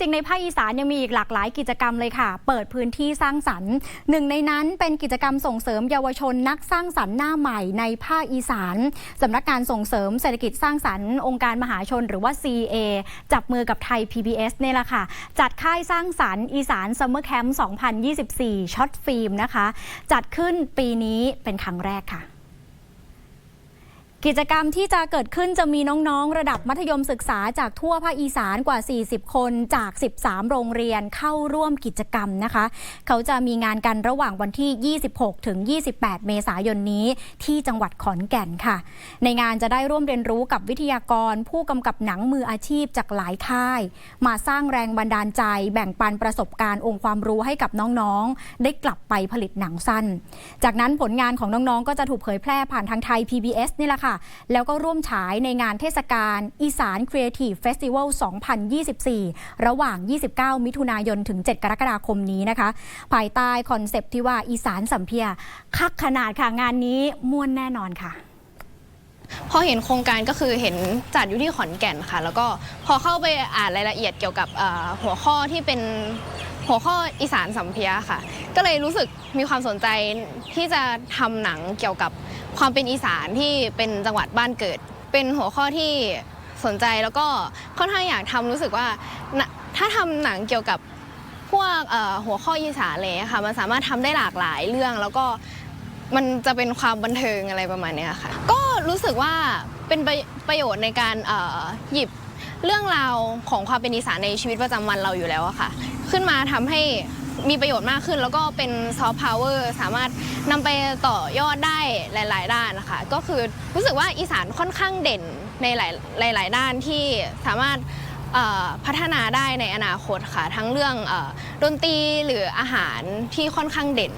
ริง ๆ ในภาคอีสานยังมีอีกหลากหลายกิจกรรมเลยค่ะ เปิดพื้นที่สร้างสรรค์ หนึ่งในนั้นเป็นกิจกรรมส่งเสริมเยาวชนนักสร้างสรรค์หน้าใหม่ในภาคอีสานสำนักงานส่งเสริมเศรษฐกิจสร้างสรรค์องค์การมหาชนหรือว่า CA จับมือกับไทย PBS เนี่ยแหละค่ะ จัดค่ายสร้างสรรค์อีสานซัมเมอร์แคมป์ 2024 ช็อตฟิล์มนะคะ จัดขึ้นปีนี้เป็นครั้งแรกค่ะ กิจกรรมที่จะเกิดขึ้นจะมีน้องๆ ระดับมัธยมศึกษาจากทั่วภาคอีสานกว่า 40 คนจาก 13 โรงเรียนเข้าร่วมกิจกรรมนะคะ เขาจะมีงานกันระหว่างวันที่ 26 ถึง 28 เมษายนนี้ที่จังหวัดขอนแก่นค่ะ ในงานจะได้ร่วมเรียนรู้กับวิทยากร ผู้กำกับหนังมืออาชีพจากหลายค่าย มาสร้างแรงบันดาลใจ แบ่งปันประสบการณ์องค์ความรู้ให้กับน้องๆ ได้กลับไปผลิตหนังสั้น จากนั้นผลงานของน้องๆ ก็จะถูกเผยแพร่ผ่านทางไทย PBS นี่แหละค่ะแล้วก็ร่วมฉายในงานเทศกาลอีสาน Creative Festival 2024 ระหว่าง 29 มิถุนายนถึง 7 กรกฎาคมนี้นะคะ ภายใต้คอนเซปต์ที่ว่าอีสานสัมเพียคักขนาดค่ะงานนี้ม่วนแน่นอนค่ะพอเห็นโครงการก็คือเห็นจัดอยู่ที่ขอนแก่นค่ะ แล้วก็พอเข้าไปอ่านรายละเอียดเกี่ยวกับหัวข้อที่เป็น หัวข้ออีสานสัมเพียค่ะ ก็เลยรู้สึกมีความสนใจที่จะทำหนังเกี่ยวกับความเป็นอีสานที่เป็นจังหวัดบ้านเกิด เป็นหัวข้อที่สนใจแล้วก็ค่อนข้างอยากทำรู้สึกว่าถ้าทำหนังเกี่ยวกับพวกหัวข้ออีสานเลยค่ะมันสามารถทำได้หลากหลายเรื่อง แล้วก็มันจะเป็นความบันเทิงอะไรประมาณนี้ค่ะ ก็รู้สึกว่าเป็นประโยชน์ในการหยิบ เรื่องราวของความเป็นอีสานในชีวิตประจำวันเราอยู่แล้วอะค่ะ ขึ้นมาทำให้มีประโยชน์มากขึ้น แล้วก็เป็นซอฟต์พาวเวอร์สามารถนำไปต่อยอดได้หลาย ๆ ด้านนะคะ ก็คือรู้สึกว่าอีสานค่อนข้างเด่นในหลายหลายๆด้านที่สามารถเอ่อพัฒนาได้ในอนาคตค่ะ ทั้งเรื่องเออดนตรีหรืออาหารที่ค่อนข้างเด่น